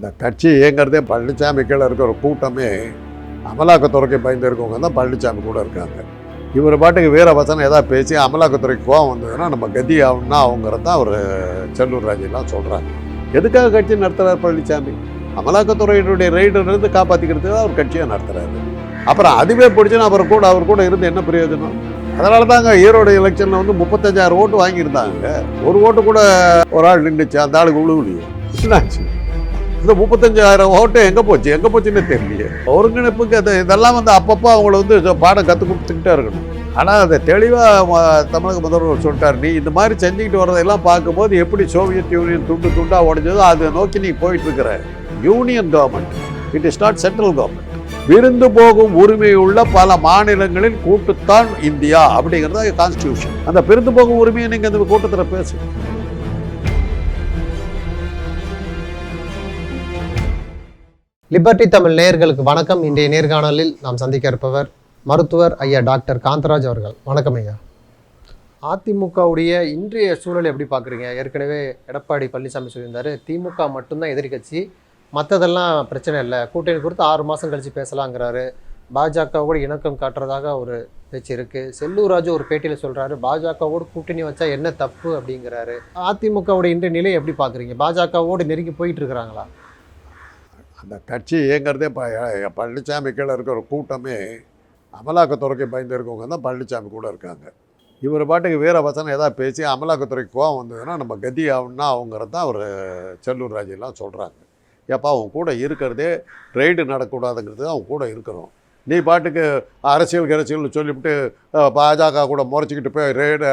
இந்த கட்சி இயங்கிறதே பழனிசாமி கீழே இருக்கிற கூட்டமே அமலாக்கத்துறைக்கு பயந்துருக்கவங்க தான் பழனிசாமி கூட இருக்காங்க. இவர் பாட்டுக்கு வீர வசனம் ஏதாவது பேசி அமலாக்கத்துறைக்கு கோவம் வந்ததுன்னா நம்ம கதி ஆகணும்னா அவங்கிறத தான் அவர் செல்லூர் ராஜெல்லாம் சொல்கிறாங்க எதுக்காக கட்சி நடத்துகிறார் பழனிசாமி அமலாக்கத்துறையினுடைய ரைடிலிருந்து காப்பாற்றிக்கிறதுக்கு தான் அவர் கட்சியாக நடத்துகிறாரு அப்புறம் அதுவே பிடிச்சுன்னா அவர் கூட அவர் கூட இருந்து என்ன பிரயோஜனம்? அதனால தாங்க ஈரோடு எலெக்ஷனில் வந்து முப்பத்தஞ்சாயிரம் ஓட்டு வாங்கியிருந்தாங்க. ஒரு ஓட்டு கூட ஒரு ஆள் நின்றுச்சு அந்த ஆளுக்கு உழுவுலையே. என்னாச்சு? இந்த முப்பத்தஞ்சாயிரம் ஓட்டு எங்கே போச்சு? எங்கே போச்சுன்னு தெரியலையே. ஒருங்கிணைப்புக்கு அது இதெல்லாம் வந்து அப்பப்போ அவங்கள வந்து பாடம் கற்றுக் கொடுத்துக்கிட்டே இருக்கணும். ஆனால் அதை தெளிவாக தமிழக முதல்வர் சொல்லிட்டார். நீ இந்த மாதிரி செஞ்சுக்கிட்டு வர்றதெல்லாம் பார்க்கும்போது எப்படி சோவியத் யூனியன் துண்டு துண்டாக உடைஞ்சதோ அதை நோக்கி நீ போயிட்டுருக்கிற. Union government it is not central government விருந்து போகும் உரிமை உள்ள பல மாநிலங்களில் கூட்டுத்தான் இந்தியா அப்படிங்கிறது கான்ஸ்டியூஷன் அந்த விருந்து போகும் உரிமையை நீங்கள் இந்த கூட்டத்தில் பேசுங்க. லிபர்டி தமிழ் நேயர்களுக்கு வணக்கம். இன்றைய நேர்காணலில் நாம் சந்திக்க இருப்பவர் மருத்துவர் ஐயா டாக்டர் காந்தராஜ் அவர்கள். வணக்கம் ஐயா. அதிமுகவுடைய இன்றைய சூழல் எப்படி பார்க்குறீங்க? ஏற்கனவே எடப்பாடி பழனிசாமி சொல்லியிருந்தார் திமுக மட்டும்தான் எதிர்க்கட்சி மற்றதெல்லாம் பிரச்சனை இல்லை. கூட்டணி குறித்து ஆறு மாதம் கழித்து பேசலாங்கிறாரு. பாஜகவோடு இணக்கம் காட்டுறதாக ஒரு பேச்சு இருக்குது செல்லூர் ராஜு ஒரு பேட்டியில் சொல்கிறாரு பாஜகவோடு கூட்டணி வச்சா என்ன தப்பு அப்படிங்கிறாரு. அதிமுகவுடைய இன்றைய நிலை எப்படி பார்க்குறீங்க? பாஜகவோடு நெருங்கி போயிட்டு இருக்கிறாங்களா? அந்த கட்சி இயங்கிறதே ப பழனிசாமி கீழே இருக்கிற கூட்டமே அமலாக்கத்துறைக்கு பயந்து இருக்கவங்க தான் பழனிசாமி கூட இருக்காங்க. இவர் பாட்டுக்கு வீர வசனம் ஏதாவது பேசி அமலாக்கத்துறைக்கு கோவம் வந்ததுன்னா நம்ம கதி ஆகணும்னா அவங்கிறது தான் அவர் செல்லூர் ராஜெல்லாம் சொல்கிறாங்க ஏப்பா அவங்க கூட இருக்கிறதே ரைடு நடக்கக்கூடாதுங்கிறது அவங்க கூட இருக்கிறோம். நீ பாட்டுக்கு அரசியல் கரசியல்னு சொல்லிவிட்டு பாஜக கூட முறைச்சிக்கிட்டு போய் ரெய்டு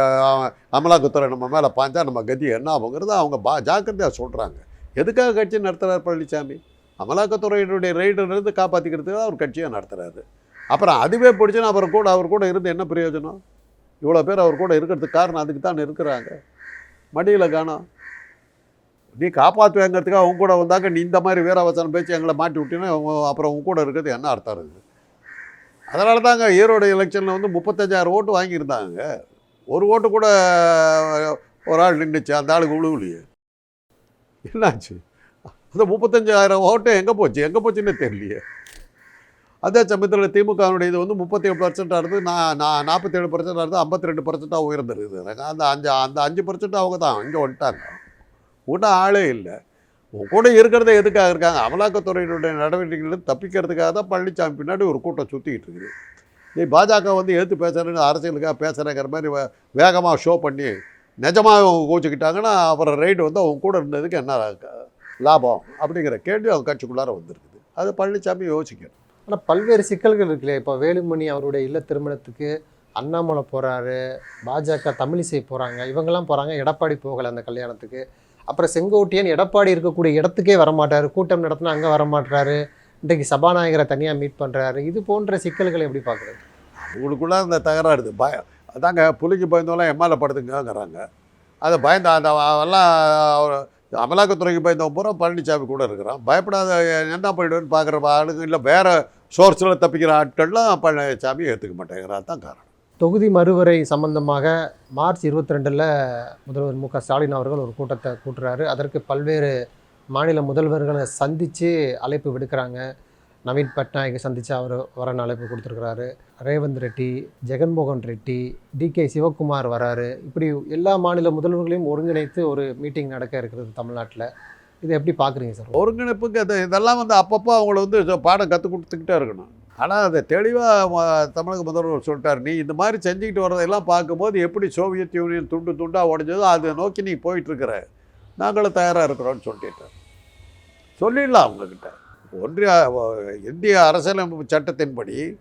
அமலாக்கத்துறை நம்ம மேலே பாஞ்சா நம்ம கதி என்ன ஆகுங்கிறத அவங்க பா ஜாக்கிரதையாக சொல்கிறாங்க எதுக்காக கட்சி நடத்துகிறார் பழனிசாமி அமலாக்கத்துறையினுடைய ரைடிலிருந்து காப்பாற்றிக்கிறதுக்கு தான் அவர் கட்சியை நடத்துகிறாரு அப்புறம் அதுவே பிடிச்சுன்னா அவர் கூட அவர் கூட இருந்து என்ன பிரயோஜனம்? இவ்வளோ பேர் அவர் கூட இருக்கிறதுக்கு காரணம் அதுக்கு தான் இருக்கிறாங்க மடியில் காணும். நீ காப்பாற்றுவேங்கிறதுக்காக அவங்க கூட வந்தாக்க நீ இந்த மாதிரி வீரவசனம் பேச்சு எங்களை மாட்டி விட்டீங்கன்னா அவங்க- அப்புறம் உங்க கூட இருக்கிறது என்ன அர்த்தம் இருக்குது? அதனால தாங்க ஈரோடு எலெக்ஷனில் வந்து முப்பத்தஞ்சாயிரம் ஓட்டு வாங்கியிருந்தாங்க. ஒரு ஓட்டு கூட ஒரு ஆள் நின்றுச்சு அந்த ஆளுக்கு உழுவுலையே. என்னாச்சு? அந்த முப்பத்தஞ்சாயிரம் ஓட்டு எங்கே போச்சு? எங்கே போச்சுன்னு தெரியலையே. அதே சமயத்தில் திமுகவினுடைய இது வந்து முப்பத்தேழு பர்சன்டாக இருந்து நான் நான் நாற்பத்தேழு பர்சன்டாக இருந்து ஐம்பத்தி ரெண்டு பர்சன்ட்டாக உயர்ந்துருக்குது. அந்த அஞ்சு அந்த அஞ்சு பர்சன்ட் அவங்க தான் இங்கே வந்துட்டாங்க. கூட ஆளே இல்லை. உன் கூட இருக்கிறத எதுக்காக இருக்காங்க? அமலாக்கத்துறையினுடைய நடவடிக்கைகள் தப்பிக்கிறதுக்காக தான் பழனிசாமி பின்னாடி ஒரு கூட்டம் சுற்றிக்கிட்டு இருக்குது. நீ பாஜக வந்து எடுத்து பேசுகிறேன்னு அரசியலுக்காக பேசுகிறேங்கிற மாதிரி வேகமாக ஷோ பண்ணி நிஜமாக அவங்க கோச்சிக்கிட்டாங்கன்னா அப்புறம் ரைடு வந்து அவங்க கூட இருந்ததுக்கு என்ன லாபம் அப்படிங்கிற கேள்வி அவங்க கட்சிக்குள்ளார வந்திருக்குது. அது பழனிசாமி யோசிக்கணும். ஆனால் பல்வேறு சிக்கல்கள் இருக்குல்லையா? இப்போ வேலுமணி அவருடைய இல்ல திருமணத்துக்கு அண்ணாமலை போகிறாரு பாஜக தமிழிசை போகிறாங்க இவங்கெல்லாம் போகிறாங்க எடப்பாடி போகலை அந்த கல்யாணத்துக்கு. அப்புறம் செங்கோட்டையன் எடப்பாடி இருக்கக்கூடிய இடத்துக்கே வரமாட்டாரு கூட்டம் நடத்தினா அங்கே வரமாட்டாரு இன்றைக்கு சபாநாயகரை தனியாக மீட் பண்ணுறாரு இது போன்ற சிக்கல்களை எப்படி பார்க்குறது? அவங்களுக்குள்ள அந்த தகராறு இருக்குது பய அதாங்க புலிக்கு பயந்தவங்களாம் எம்மால படுத்துங்கங்கிறாங்க அதை பயந்த அந்த எல்லாம் அமலாக்கத்துறைக்கு பயந்தவன் பூரா பழனிசாமி கூட இருக்கிறான். பயப்படாத என்ன பண்ணிடுவேன்னு பார்க்குற ஆளுங்க இல்லை வேறு சோர்ஸில் தப்பிக்கிற ஆட்கள்லாம் பழனிசாமி ஏற்றுக்க மாட்டேங்கிறான். தான் காரணம். தொகுதி மறுவரை சம்பந்தமாக மார்ச் இருபத்தி ரெண்டில் முதல்வர் மு க ஸ்டாலின் அவர்கள் ஒரு கூட்டத்தை கூட்டுறாரு. அதற்கு பல்வேறு மாநில முதல்வர்களை சந்தித்து அழைப்பு விடுக்கிறாங்க. நவீன் பட்நாயக்கை சந்தித்து அவர் வர அழைப்பு கொடுத்துருக்கிறாரு. ரேவந்த் ரெட்டி ஜெகன்மோகன் ரெட்டி டிகே சிவகுமார் வராரு. இப்படி எல்லா மாநில முதல்வர்களையும் ஒருங்கிணைத்து ஒரு மீட்டிங் நடக்க இருக்கிறது தமிழ்நாட்டில். இதை எப்படி பார்க்குறீங்க சார்? ஒருங்கிணைப்புக்கு அது இதெல்லாம் வந்து அப்பப்போ அவங்கள வந்து பாடம் கற்றுக் கொடுத்துக்கிட்டே இருக்கணும். ஆனால் அதை தெளிவாக தமிழக முதல்வர் சொல்லிட்டார். நீ இந்த மாதிரி செஞ்சுக்கிட்டு வர்றதெல்லாம் பார்க்கும்போது எப்படி சோவியத் யூனியன் துண்டு துண்டாக உடஞ்சதோ அதை நோக்கி நீ போயிட்டுருக்கிற நாங்களும் தயாராக இருக்கிறோன்னு சொல்லிட்டார். சொல்லிடலாம் அவங்கக்கிட்ட ஒன்றிய இந்திய அரசியலமைப்பு சட்டத்தின்படி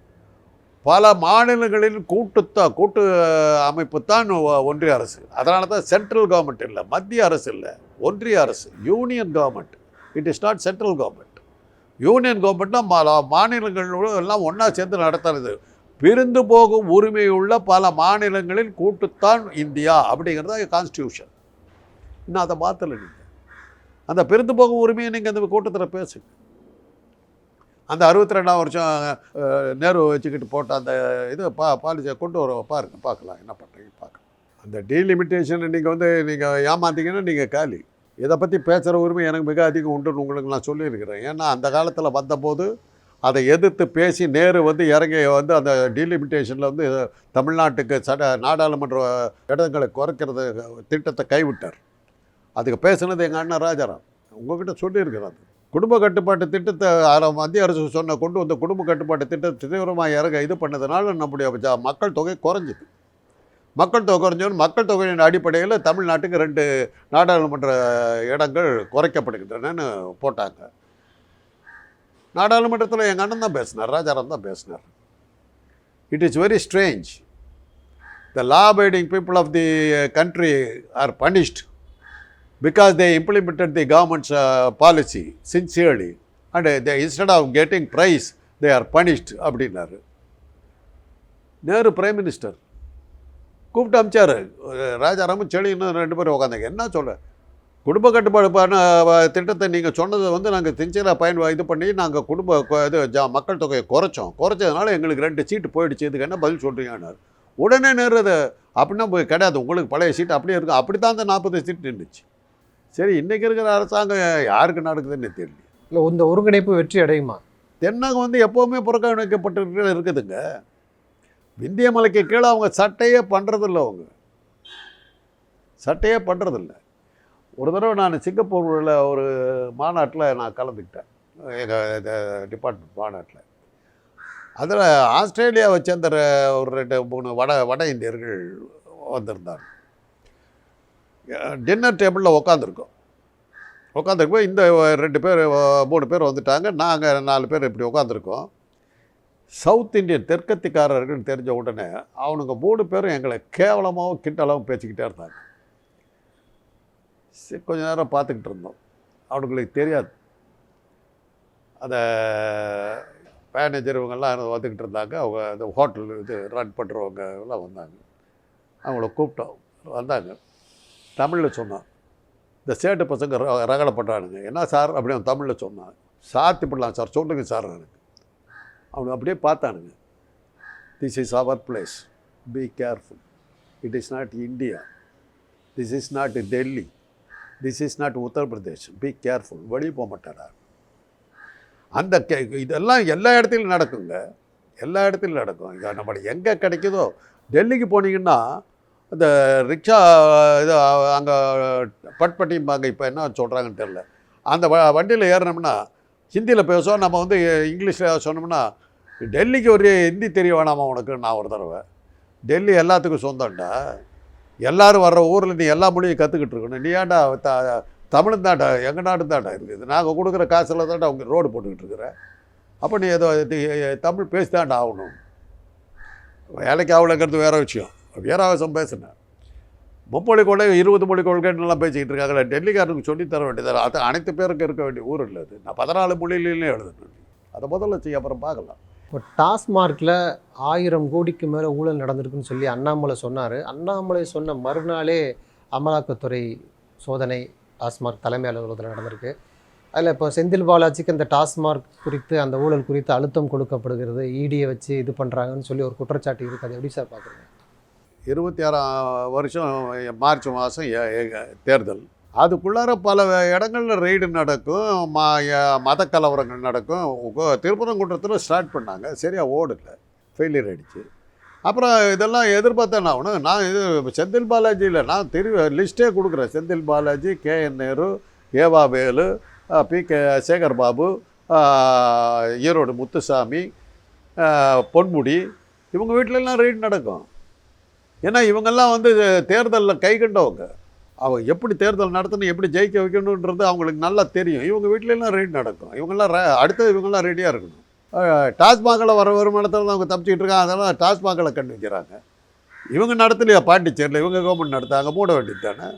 பல மாநிலங்களில் கூட்டுத்தா கூட்டு அமைப்பு தான் ஒன்றிய அரசு. அதனால தான் சென்ட்ரல் கவர்மெண்ட் இல்லை மத்திய அரசு இல்லை ஒன்றிய அரசு union government. It is not central government. Union கவர்மெண்ட்னா மா- மாநிலங்களோடு எல்லாம் ஒன்றா சேர்ந்து நடத்துறது. பிரிந்து போகும் உரிமை உள்ள பல மாநிலங்களில் கூட்டுத்தான் இந்தியா அப்படிங்கிறது கான்ஸ்டியூஷன் இன்னும் அதை மாற்றலை நீங்கள் அந்த பிரிந்து போகும் உரிமையை நீங்கள் அந்த கூட்டத்தில் பேசுங்க. அந்த அறுபத்தி ரெண்டாம் வருஷம் நேரு வச்சுக்கிட்டு போட்ட அந்த இது பா பாலிசியை கொண்டு வர பாருங்க பார்க்கலாம் என்ன பண்ணுறீங்க பார்க்கலாம். அந்த டீலிமிட்டேஷனை நீங்கள் வந்து நீங்கள் ஏமாந்தீங்கன்னா நீங்கள் காலி. இதை பற்றி பேசுகிற உரிமை எனக்கு மிக அதிகம் உண்டுன்னு உங்களுக்கு நான் சொல்லியிருக்கிறேன். ஏன்னா அந்த காலத்தில் வந்தபோது அதை எதிர்த்து பேசி நேரு வந்து இறங்கி வந்து அந்த டீலிமிட்டேஷனில் வந்து தமிழ்நாட்டுக்கு சட நாடாளுமன்ற இடங்களை குறைக்கிறது திட்டத்தை கைவிட்டார். அதுக்கு பேசுனது எங்கள் அண்ணன் ராஜாராம். உங்ககிட்ட சொல்லியிருக்கிறார் குடும்ப கட்டுப்பாட்டு திட்டத்தை மத்திய அரசு சொன்ன கொண்டு வந்த குடும்ப கட்டுப்பாட்டு திட்டத்தை தீவிரமாக இறங்க இது பண்ணதுனால நம்முடைய மக்கள் தொகை குறைஞ்சிது. மக்கள் தொகை குறைஞ்சோன்னு மக்கள் தொகையின் அடிப்படையில் தமிழ்நாட்டுக்கு ரெண்டு நாடாளுமன்ற இடங்கள் குறைக்கப்படுகின்றனன்னு போட்டாங்க. நாடாளுமன்றத்தில் எங்கள் அண்ணன் தான் பேசினார் ராஜாராம் தான் பேசினார். It is very strange the law abiding people of the country are punished because they implemented the government's uh, policy sincerely. And uh, they, instead of getting prize they are punished அப்படின்னாரு. Nehru prime minister கூப்பிட்டு அமிச்சார். ராஜாராமும் செழின்னு ரெண்டு பேரும் உட்காந்தாங்க என்ன சொல்ல குடும்ப கட்டுப்பாடு பண்ண திட்டத்தை நீங்கள் சொன்னதை வந்து நாங்கள் சின்சியராக பயன் இது பண்ணி நாங்கள் குடும்ப இது ஜா மக்கள் தொகையை குறைச்சோம். குறைச்சதுனால எங்களுக்கு ரெண்டு சீட்டு போயிடுச்சு. இதுக்கு என்ன பதில் சொல்கிறீங்கன்னாரு உடனே நேரு அதை அப்படின்னா கிடையாது. உங்களுக்கு பழைய சீட்டு அப்படியே இருக்கும் அப்படி தான் அந்த நாற்பது சீட் நின்றுச்சு. சரி இன்றைக்கி இருக்கிற அரசாங்கம் யாருக்கு நடக்குதுன்னு தெரியல. இல்லை இந்த ஒருங்கிணைப்பு வெற்றி அடையுமா? தென்னகம் வந்து எப்போவுமே புறக்கணிக்கப்பட்டு இருக்குதுங்க. விந்திய மலைக்கு கீழே அவங்க சட்டையே பண்ணுறதில்ல அவங்க. சட்டையே பண்ணுறதில்ல ஒரு தடவை நான் சிங்கப்பூரில் ஒரு மாநாட்டில் நான் கலந்துக்கிட்டேன். எங்கள் டிபார்ட்மெண்ட் மாநாட்டில். அதில் ஆஸ்திரேலியாவை சேர்ந்த ஒரு ரெண்டு மூணு வட வட இந்தியர்கள் வந்திருந்தாங்க. டின்னர் டேபிளில் உட்காந்துருக்கோம் உட்காந்துருக்கோம் இந்த ரெண்டு பேர் மூணு பேர் வந்துட்டாங்க. நாங்கள் நாலு பேர் இப்படி உட்காந்துருக்கோம் சவுத் இந்தியன் தெற்கத்திக்காரர்கள்னு தெரிஞ்ச உடனே அவனுங்க மூணு பேரும் எங்களை கேவலமாகவும் கிண்டலாகவும் பேசிக்கிட்டே இருந்தாங்க. சரி கொஞ்ச நேரம் பார்த்துக்கிட்டு இருந்தோம். அவனுங்களுக்கு தெரியாது. அந்த மேனேஜர் இவங்கெல்லாம் வந்துக்கிட்டு இருந்தாங்க. அவங்க அந்த ஹோட்டல் இது ரன் பண்ணுறவங்க எல்லாம் வந்தாங்க. அவங்கள கூப்பிட்டோம். வந்தாங்க. தமிழில் சொன்னான் இந்த சேட்டு பசங்க ர- ரகலை பண்ணுறானுங்க என்ன சார்? அப்படி அவன் தமிழில் சொன்னான் சாத்தி பண்ணலாம் சார் சொல்லுங்க சார் எனக்கு. அவனுக்கு அப்படியே பார்த்தானுங்க. This is our place be careful it is not India this is not Delhi this is not Uttar Pradesh be careful வெளியே போக மாட்டாரா? அந்த கே இதெல்லாம் எல்லா இடத்துலையும் நடக்குங்க. எல்லா இடத்துலையும் நடக்கும். இங்க நம்ம எங்கே கிடைக்குதோ டெல்லிக்கு போனீங்கன்னா இந்த ரிக்ஷா இது அங்கே பட்பட்டிம்பாங்க இப்போ என்ன சொல்கிறாங்கன்னு தெரில அந்த வ வண்டியில் ஏறினோம்னா ஹிந்தியில் பேசுவோம் நம்ம வந்து இங்கிலீஷில் சொன்னோம்னா டெல்லிக்கு ஒரு ஹிந்தி தெரிய வேணாமா உனக்கு? நான் ஒரு தடவை. டெல்லி எல்லாத்துக்கும் சொந்தம்டா. எல்லோரும் வர்ற ஊரில் நீ எல்லா மொழியும் கற்றுக்கிட்டு இருக்கணும். நீ ஏன்டா த தமிழ் தாண்டா எங்கள் நாடு தாண்டா இருக்குது? நாங்கள் கொடுக்குற காசில் தாண்டா அவங்க ரோடு போட்டுக்கிட்டு இருக்கிற. அப்போ நீ ஏதோ தமிழ் பேசி தாண்டா ஆகணும். வேலைக்கு ஆகலைங்கிறது வேறு விஷயம். வீராவேசம் பேசினேன் மும்மொழி கொள்கை இருபது மொழி கொள்கைன்னெல்லாம் பேசிக்கிட்டு இருக்காங்க டெல்லிக்காரனுக்கு சொல்லித்தர வேண்டியது அது அனைத்து பேருக்கு இருக்க வேண்டிய ஊர் இல்லை அது. நான் பதினாலு மொழியிலே எழுதுனேன். அதை முதல்ல செய்ய அப்புறம் பார்க்கலாம். இப்போ டாஸ்மார்க்கில் ஆயிரம் கோடிக்கு மேலே ஊழல் நடந்திருக்குன்னு சொல்லி அண்ணாமலை சொன்னார். அண்ணாமலை சொன்ன மறுநாளே அமலாக்கத்துறை சோதனை டாஸ்மார்க் தலைமை அலுவலகத்தில் நடந்திருக்கு. அதில் இப்போ செந்தில் பாலாஜிக்கு அந்த டாஸ்மார்க் குறித்து அந்த ஊழல் குறித்து அழுத்தம் கொடுக்கப்படுகிறது இடியை வச்சு இது பண்ணுறாங்கன்னு சொல்லி ஒரு குற்றச்சாட்டு இருக்குது. அது எப்படி சார் பார்க்குறீங்க? இருபத்தி ஆறாம் வருஷம் மார்ச் மாதம் தேர்தல். அதுக்குள்ளார பல இடங்களில் ரெய்டு நடக்கும் ம மத கலவரங்கள் நடக்கும். திருப்பரங்குன்றத்தில் ஸ்டார்ட் பண்ணாங்க. சரியாக ஓடல. ஃபெயிலியர் ஆகிடுச்சு அப்புறம் இதெல்லாம் எதிர்பார்த்தேன் என்ன ஆகணும் நான் இது செந்தில் பாலாஜியில் நான் திரு லிஸ்ட்டே கொடுக்குறேன். Senthil Balaji K N Nehru E V Velu P K Sekar Babu Erode Muthusamy Ponmudi இவங்க வீட்டிலலாம் ரெய்டு நடக்கும். ஏன்னா இவங்கெல்லாம் வந்து தேர்தலில் கை கண்டவங்க. அவங்க எப்படி தேர்தல் நடத்தணும் எப்படி ஜெயிக்க வைக்கணுன்றது அவங்களுக்கு நல்லா தெரியும். இவங்க வீட்டிலலாம் ரெய்டு நடக்கும். இவங்கெல்லாம் அடுத்தது இவங்கெல்லாம் ரெடியாக இருக்கணும். டாஸ்மாகில் வர வருமானத்தில் தான் அவங்க தப்பிச்சிக்கிட்டு இருக்காங்க. அதெல்லாம் டாஸ்மாகில் கண்டு வைக்கிறாங்க இவங்க நடத்தலையா? பாண்டிச்சேரியில் இவங்க கவர்மெண்ட் நடத்தாங்க. மூட வேண்டியது தானே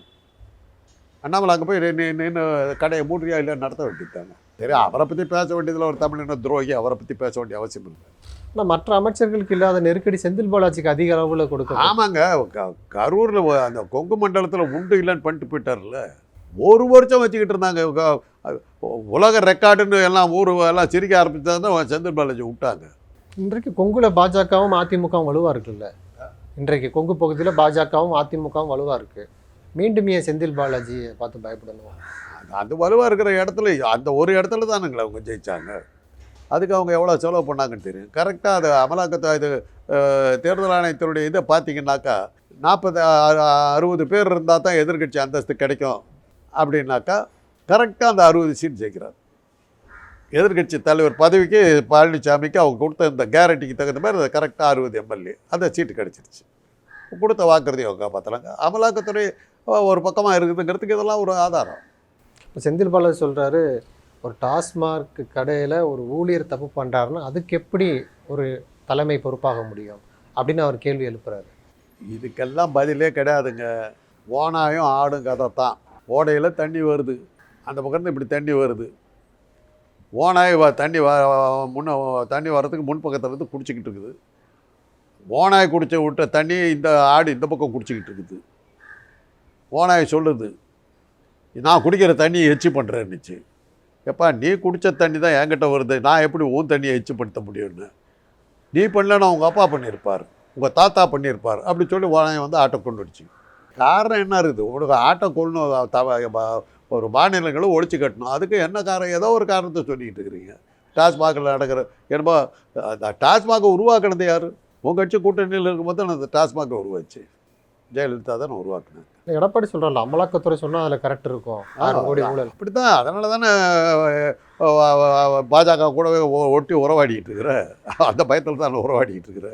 அண்ணாமலை அங்கே போய் நின்று நின்று கடையை மூடுறியா இல்லை நடத்த வேண்டியது தானே சரி அவரை பற்றி பேச வேண்டியதில் ஒரு தமிழின துரோகி அவரை பற்றி பேச வேண்டிய அவசியம் இல்லை. ஆனால் மற்ற அமைச்சர்களுக்கு இல்லாத நெருக்கடி செந்தில் பாலாஜிக்கு அதிக அளவில் கொடுக்க ஆமாங்க. கரூர்ல அந்த கொங்கு மண்டலத்தில் உண்டு இல்லைன்னு பண்ணிட்டு போயிட்டார்ல ஒரு வருஷம் வச்சுக்கிட்டு இருந்தாங்க. உலக ரெக்கார்டுன்னு எல்லாம் ஊர் எல்லாம் சிரிக்க ஆரம்பிச்சாங்க செந்தில் பாலாஜி விட்டாங்க. இன்றைக்கு கொங்குல பாஜகவும் அதிமுகவும் வலுவாக இருக்குல்ல? இன்றைக்கு கொங்கு பகுதியில் பாஜகவும் அதிமுகவும் வலுவாக இருக்குது மீண்டும் ஏன் செந்தில் பாலாஜியை பார்த்து பயப்படணும்? அந்த- வலுவாக இருக்கிற இடத்துல அந்த ஒரு இடத்துல தானுங்களே அவங்க ஜெயிச்சாங்க. அதுக்கு அவங்க எவ்வளோ செலவு பண்ணாங்கன்னு தெரியும். கரெக்டாக அது அமலாக்கத்தை இது தேர்தல் ஆணையத்தினுடைய இதை பார்த்தீங்கன்னாக்கா நாற்பது அறுபது பேர் இருந்தால் தான் எதிர்க்கட்சி அந்தஸ்து கிடைக்கும் அப்படின்னாக்கா கரெக்டாக அந்த அறுபது சீட் ஜெயிக்கிறார். எதிர்க்கட்சி தலைவர் பதவிக்கு பழனிசாமிக்கு அவங்க கொடுத்த இந்த கேரண்டிக்கு தகுந்த மாதிரி அது கரெக்டாக அறுபது எம்எல்ஏ அந்த சீட்டு கிடச்சிருச்சு. கொடுத்த வாக்குறுதியை அவங்க காப்பாற்றலாங்க அமலாக்கத்துறை ஒரு பக்கமாக இருக்குதுங்கிறதுக்கு இதெல்லாம் ஒரு ஆதாரம். இப்போ செந்தில் பாலாஜி சொல்கிறாரு ஒரு டாஸ்மார்க் கடையில் ஒரு ஊழியர் தப்பு பண்ணுறாருன்னா அதுக்கு எப்படி ஒரு தலைமை பொறுப்பாக முடியும்? அப்படின்னு அவர் கேள்வி எழுப்புறாரு. இதுக்கெல்லாம் பதிலே கிடையாதுங்க. ஓனாயும் ஆடும் கதை தான். ஓடையில் தண்ணி வருது. அந்த பக்கம் இப்படி தண்ணி வருது. ஓனாய் வ- தண்ணி வ முன்ன தண்ணி வர்றதுக்கு முன்பக்கத்தில் இருந்து குடிச்சிக்கிட்டு இருக்குது. ஓனாய் குடிச்ச விட்ட தண்ணி இந்த ஆடு இந்த பக்கம் குடிச்சிக்கிட்டு இருக்குது. ஓனாய் சொல்லுது நான் குடிக்கிற தண்ணியை எச்சு பண்ணுறேன்னுச்சு எப்பா நீ குடித்த தண்ணி தான் என்கிட்ட வருது. நான் எப்படி உன் தண்ணியை எச்சுப்படுத்த முடியும்னு? நீ பண்ணலன்னா உங்கள் அப்பா பண்ணியிருப்பார். உங்கள் தாத்தா பண்ணியிருப்பார். அப்படி சொல்லி உடனே வந்து ஆட்டை கொண்டு காரணம் என்ன இருக்குது? உனக்கு ஆட்டை கொள்ளணும் தவ ஒரு மாநிலங்களை ஒழிச்சு கட்டணும். அதுக்கு என்ன காரணம்? ஏதோ ஒரு காரணத்தை சொல்லிக்கிட்டு இருக்கிறீங்க. டாஸ்மாகில் நடக்கிற என்னமோ டாஸ்மாக உருவாக்கினது யார்? உங்கள் கட்சி கூட்டணியில் இருக்கும்போது அந்த டாஸ்மாக உருவாச்சு. ஜெயலலிதா தான் உருவாக்குனேன். எடப்பாடி சொல்கிறார்ல அமலாக்கத்துறை சொன்னால் அதில் கரெக்ட் இருக்கும். கோடி ஊழல். அப்படி தான் அதனால தானே பாஜக கூடவே ஒட்டி உறவாடிக்கிட்டு இருக்கிற அந்த பயத்தில் தான் உறவாடிக்கிட்டு இருக்கிற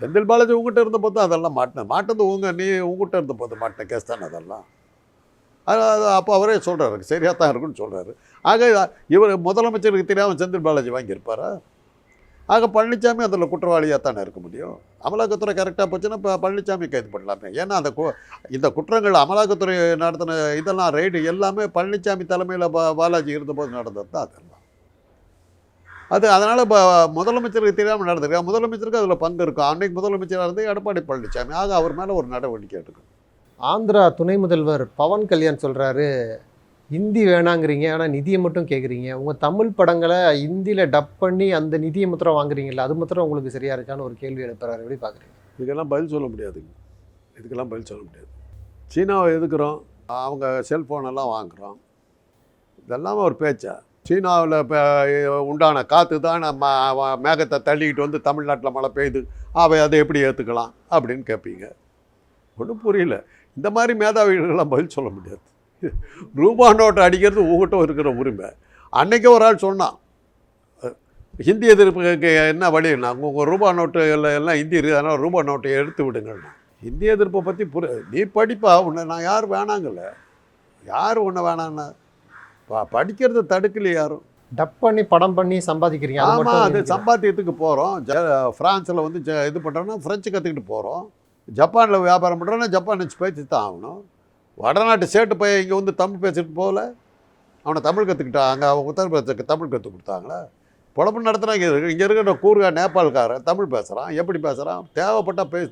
செந்தில் பாலாஜி உங்ககிட்ட இருந்த போது அதெல்லாம் மாட்டினேன். மாட்டது உங்க நீ உங்ககிட்ட இருந்த போது மாட்டின கேஸ் தானே அதெல்லாம். அது அது அப்போ அவரே சொல்கிறாரு சரியாக தான் இருக்குன்னு சொல்கிறாரு ஆக இவர் முதலமைச்சருக்கு தெரியாமல் செந்தில் பாலாஜி வாங்கியிருப்பாரா? ஆக பழனிசாமி அதில் குற்றவாளியாக தானே இருக்க முடியும்? அமலாக்கத்துறை கரெக்டாக போச்சுன்னா இப்போ பழனிசாமி கைது பண்ணலாமே. ஏன்னா அந்த கு- இந்த குற்றங்கள் அமலாக்கத்துறை நடத்தின இதெல்லாம் ரைடு எல்லாமே பழனிசாமி தலைமையில் பா பாலாஜி இருந்தபோது நடந்தது தான் அதெல்லாம். அது அதனால் இப்போ முதலமைச்சருக்கு தெரியாமல் நடந்திருக்கு முதலமைச்சருக்கு அதில் பங்கு இருக்கும் அன்னைக்கு முதலமைச்சராக இருந்து எடப்பாடி பழனிசாமி ஆக அவர் மேலே ஒரு நடவடிக்கை எடுக்கும் ஆந்திரா துணை முதல்வர் பவன் கல்யாண் சொல்கிறாரு ஹிந்தி வேணாங்கிறீங்க ஆனால் நிதியை மட்டும் கேட்குறீங்க உங்கள் தமிழ் படங்களை ஹிந்தியில் டப் பண்ணி அந்த நிதியை மாத்திரம் வாங்குறீங்கல்ல அது மாத்திரம் உங்களுக்கு சரியாக இருக்கான்னு ஒரு கேள்வி எழுப்புறாரு. எப்படி பார்க்குறீங்க இதுக்கெல்லாம் பதில் சொல்ல முடியாதுங்க. இதுக்கெல்லாம் பதில் சொல்ல முடியாது. சீனாவை எதுக்குறோம்? அவங்க செல்ஃபோன் எல்லாம் வாங்குகிறோம் இதெல்லாம் ஒரு பேச்சா? சீனாவில் இப்போ உண்டான காற்று தான் நம்ம மேகத்தை தள்ளிக்கிட்டு வந்து தமிழ்நாட்டில் மழை பெய்யுது. அவை அதை எப்படி ஏற்றுக்கலாம் அப்படின்னு கேட்பீங்க ஒன்றும் புரியல. இந்த மாதிரி மேதாவிகளெல்லாம் பதில் சொல்ல முடியாது. ரூபா நோட்டை அடிக்கிறது உங்ககிட்ட இருக்கிற உரிமை. அன்னைக்கே ஒரு ஆள் சொன்னான். ஹிந்தி எதிர்ப்புக்கு என்ன வழின்னா உங்கள் ரூபா நோட்டு எல்லாம் எல்லாம் ஹிந்தி இருக்குது அதனால் ரூபா நோட்டை எடுத்து விடுங்கண்ணா ஹிந்தி எதிர்ப்பை பற்றி புரி நீ படிப்பா உன்னை நான் யார் வேணாங்கல்ல? யார் உன்னை வேணான்னா? படிக்கிறத தடுக்கல யாரும். டப் பண்ணி படம் பண்ணி சம்பாதிக்கிறீங்க ஆமாம் அது. சம்பாத்தியத்துக்கு போகிறோம் ஜ ஃப்ரான்ஸில் வந்து ஜ இது பண்ணுறோன்னா ஃப்ரெஞ்சு கற்றுக்கிட்டு போகிறோம் ஜப்பானில் வியாபாரம் பண்ணுறோன்னா ஜப்பான் வச்சு பேசி தான் ஆகணும். வடநாட்டு சேட்டு பையன் இங்கே வந்து தமிழ் பேசிட்டு போகல. அவனை தமிழ் கற்றுக்கிட்டான் அவங்க உத்தரப்பிரதேசத்துக்கு தமிழ் கற்றுக் கொடுத்தாங்களா? பொழப்பு நடத்துனா இங்கே இங்கே இருக்கிற கூறுகா நேபாள்காரன் தமிழ் பேசுகிறான் எப்படி பேசுகிறான் தேவைப்பட்டால் பேசி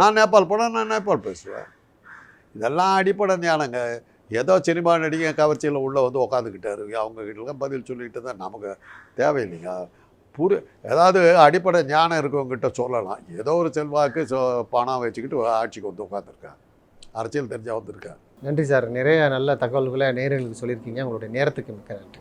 நான் நேபாள் போனால் நான் நேபாள் பேசுவேன். இதெல்லாம் அடிப்படை ஞானங்க. ஏதோ சினிமா நடிகை கவர்ச்சியில் உள்ளே வந்து உட்காந்துக்கிட்டாரு அவங்க கிட்டலாம் பதில் சொல்லிக்கிட்டு தான் நமக்கு தேவையில்லைங்க. புரி ஏதாவது அடிப்படை ஞானம் இருக்கவங்ககிட்ட சொல்லலாம். ஏதோ ஒரு செல்வாக்கு பணம் வச்சுக்கிட்டு ஆட்சிக்கு வந்து உட்காந்துருக்காங்க அரசியல் தெரிஞ்சா வந்திருக்கேன் நன்றி சார். நிறைய நல்ல தகவல்களை நேர்களுக்கு சொல்லியிருக்கீங்க. உங்களுடைய நேரத்துக்கு மிக்க நன்றி.